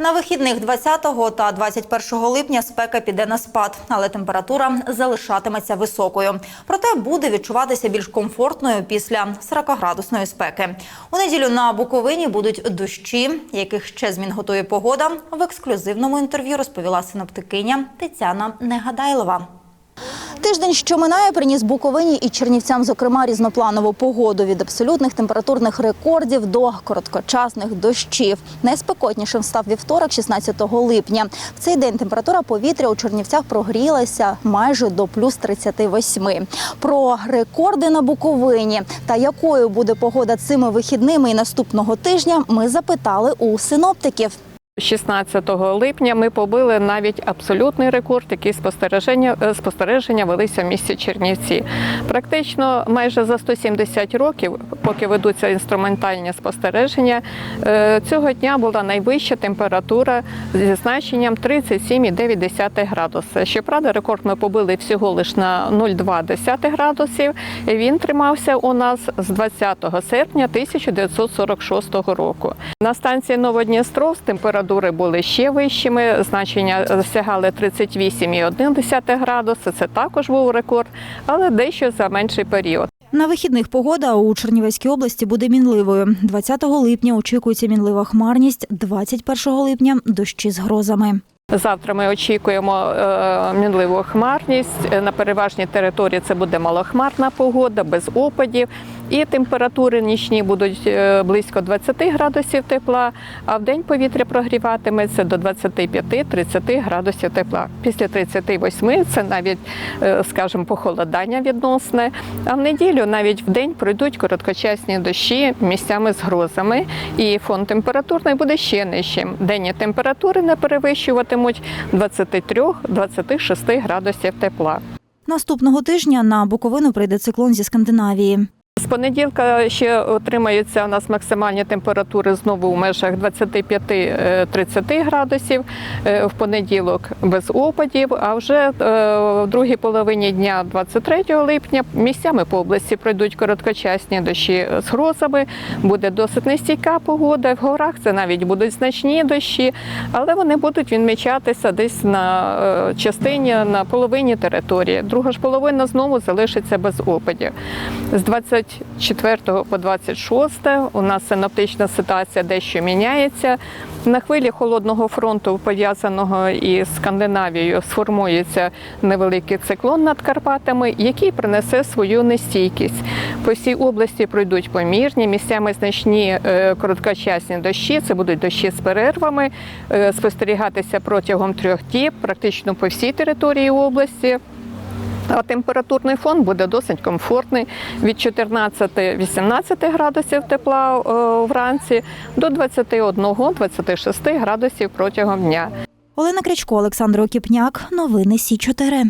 На вихідних 20 та 21 липня спека піде на спад, але температура залишатиметься високою. Проте буде відчуватися більш комфортною після 40-градусної спеки. У неділю на Буковині будуть дощі, яких ще змін готує погода. В ексклюзивному інтерв'ю розповіла синоптикиня Тетяна Негадайлова. Тиждень, що минає, приніс Буковині і Чернівцям, зокрема, різнопланову погоду від абсолютних температурних рекордів до короткочасних дощів. Найспекотнішим став вівторок, 16 липня. В цей день температура повітря у Чернівцях прогрілася майже до плюс 38. Про рекорди на Буковині та якою буде погода цими вихідними і наступного тижня, ми запитали у синоптиків. 16 липня ми побили навіть абсолютний рекорд, який спостереження е, спостереження велися в місті Чернівці. Практично майже за 170 років, поки ведуться інструментальні спостереження, е, цього дня була найвища температура зі значенням 37,9 градуса. Щоправда, рекорд ми побили всього лише на 0,2 градусів. Він тримався у нас з 20 серпня 1946 року. На станції Новодністровськ температури були ще вищими. Значення сягали 38,1 градуси. Це також був рекорд, але дещо за менший період. На вихідних погода у Чернівецькій області буде мінливою. 20 липня очікується мінлива хмарність, 21 липня дощі з грозами. Завтра ми очікуємо е, мінливу хмарність. Е, На переважній території це буде малохмарна погода, без опадів. І температури нічні будуть е, близько 20 градусів тепла, а в день повітря прогріватиметься до 25-30 градусів тепла. Після 38 це навіть, е, скажімо, похолодання відносне. А в неділю навіть в день пройдуть короткочасні дощі місцями з грозами, і фон температурний буде ще нижчим. Денні температури не перевищуватимуть 23-26 градусів тепла. Наступного тижня на Буковину прийде циклон зі Скандинавії. З понеділка ще отримаються у нас максимальні температури знову в межах 25-30 градусів. Е, В понеділок без опадів. А вже е, в другій половині дня, 23 липня, місцями по області пройдуть короткочасні дощі з грозами. Буде досить нестійка погода. В горах це навіть будуть значні дощі, але вони будуть відмічатися десь на е, частині, на половині території. Друга ж половина знову залишиться без опадів. З 24 по 26 у нас синоптична ситуація дещо міняється. На хвилі холодного фронту, пов'язаного із Скандинавією, сформується невеликий циклон над Карпатами, який принесе свою нестійкість. По всій області пройдуть помірні, місцями значні е, короткочасні дощі. Це будуть дощі з перервами, е, спостерігатися протягом трьох діб, практично по всій території області. А температурний фон буде досить комфортний від 14-18 градусів тепла е, вранці до 21-26 градусів протягом дня. Олена Крячко, Олександр Окіпняк. Новини Сі 4